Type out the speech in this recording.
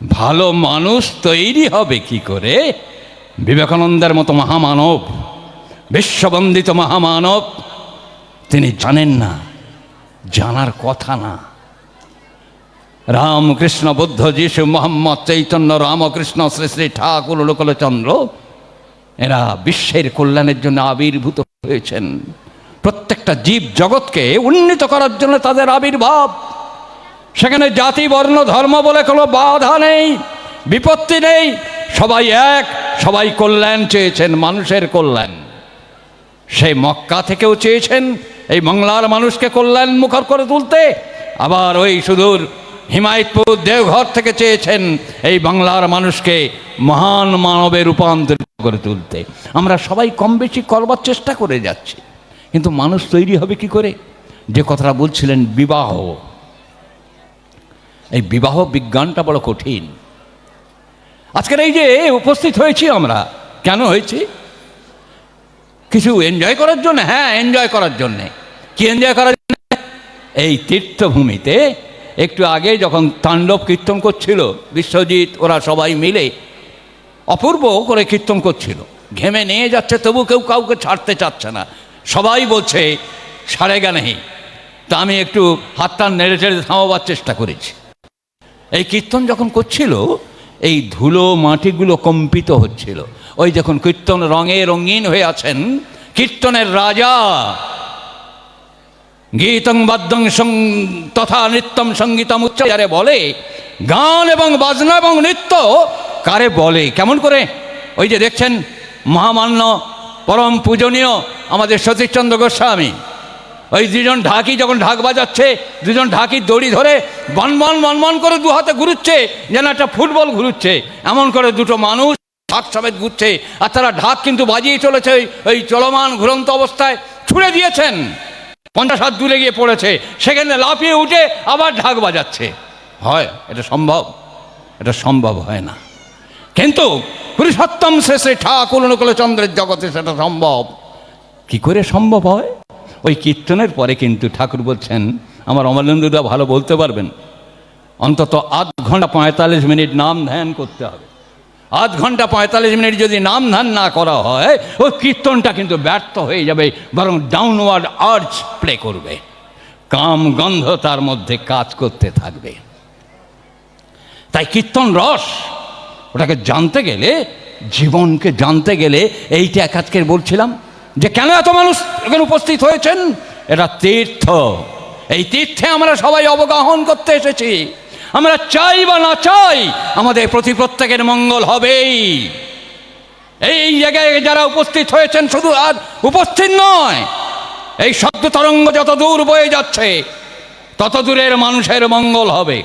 ভালো মানুষ তৈরি হবে কি করে? বিবেকানন্দের মতো মহামানব, বিশ্ববন্দিত মহামানব, তিনি জানেন না, জানার কথা না। রামকৃষ্ণ বুদ্ধ যিশু মোহাম্মদ চৈতন্য রামকৃষ্ণ শ্রী শ্রী ঠাকুর লোকলচন্দ্র, এরা বিশ্বের কল্যাণের জন্য আবির্ভূত হয়েছেন। প্রত্যেকটা জীব জগৎকে উন্নীত করার জন্য তাদের আবির্ভাব সেখানে জাতি, বর্ণ, ধর্ম বলে কোনো বাধা নেই, বিপত্তি নেই। সবাই এক, সবাই কল্যাণ চেয়েছেন, মানুষের কল্যাণ। সেই মক্কা থেকেও চেয়েছেন এই বাংলার মানুষকে কল্যাণ মুখর করে তুলতে। আবার ওই সুদূর হিমায়তপুর দেওঘর থেকে চেয়েছেন এই বাংলার মানুষকে মহান মানবে রূপান্তরিত করে তুলতে। আমরা সবাই কম বেশি করবার চেষ্টা করে যাচ্ছি। কিন্তু মানুষ তৈরি হবে কি করে? যে কথাটা বলছিলেন, বিবাহ। এই বিবাহ বিজ্ঞানটা বড় কঠিন। আজকের এই যে উপস্থিত হয়েছি আমরা, কেন হয়েছি? কিছু এনজয় করার জন্য? হ্যাঁ এনজয় করার জন্যে। কি এনজয় করার জন্য? এই তীর্থভূমিতে একটু আগে যখন তাণ্ডব কীর্তন করছিল, বিশ্বজিৎ, ওরা সবাই মিলে অপূর্ব করে কীর্তন করছিল। ঘেমে নিয়ে যাচ্ছে, তবু কেউ কাউকে ছাড়তে চাচ্ছে না। সবাই বলছে সারে নেই। তা আমি একটু হাতটা নেড়ে চেড়ে থামাবার চেষ্টা করেছি। এই কীর্তন যখন করছিল, এই ধুলো মাটিগুলো কম্পিত হচ্ছিল। ওই যখন কীর্তন রঙে রঙিন হয়ে আছেন কীর্তনের রাজা। গীতং বাদ্যং তথা নৃত্যম সঙ্গীতম উচ্চ যারে বলে? গান এবং বাজনা এবং নৃত্য কারে বলে? কেমন করে? ওই যে দেখছেন, মহামান্য, পরম পূজনীয় আমাদের সতীশচন্দ্র গোস্বামী। ওই দুজন ঢাকি যখন ঢাক বাজাচ্ছে, দুজন ঢাকির দড়ি ধরে বনবন বনবন করে দু হাতে ঘুরুচ্ছে, যেন একটা ফুটবল ঘুরুচ্ছে। এমন করে দুটো মানুষ ঢাক সমেত ঘুরছে, আর তারা ঢাক কিন্তু বাজিয়ে চলেছে ওই- চলমান ঘুরন্ত অবস্থায় ছুড়ে দিয়েছেন। পঞ্চাশ হাত দূরে গিয়ে পড়েছে, সেখানে লাফিয়ে উঠে আবার ঢাক বাজাচ্ছে। হয়, এটা সম্ভব? এটা সম্ভব হয় না। কিন্তু পুরুষোত্তম শেষে ঠাকুর অনুকূল চন্দ্রের জগতে সেটা সম্ভব। কি করে সম্ভব হয়? ওই কীর্তনের পরে কিন্তু ঠাকুর বলছেন, আমার অমলেন্দুদা ভালো বলতে পারবেন। অন্তত আধ ঘণ্টা পঁয়তাল্লিশ মিনিট নাম ধ্যান করতে হবে। আধ ঘণ্টা পঁয়তাল্লিশ মিনিট যদি নাম ধ্যান না করা হয়, ওই কীর্তনটা কিন্তু ব্যর্থ হয়ে যাবে, বরং ডাউনওয়ার্ড আর্চ প্লে করবে। কাম গন্ধ তার মধ্যে কাজ করতে থাকবে। তাই কীর্তন রস, ওটাকে জানতে গেলে, জীবনকে জানতে গেলে, এইটা এক আজকের বলছিলাম যে কেন এত মানুষ এখানে উপস্থিত হয়েছেন? এটা তীর্থ। এই তীর্থে আমরা সবাই অবগাহন করতে এসেছি। আমরা চাই বা না চাই, আমাদের প্রতি প্রত্যেকের মঙ্গল হবেই। এই জায়গায় যারা উপস্থিত হয়েছেন শুধু আর উপস্থিত নয়, এই শব্দ তরঙ্গ যত দূর বয়ে যাচ্ছে, তত দূরের মানুষের মঙ্গল হবে।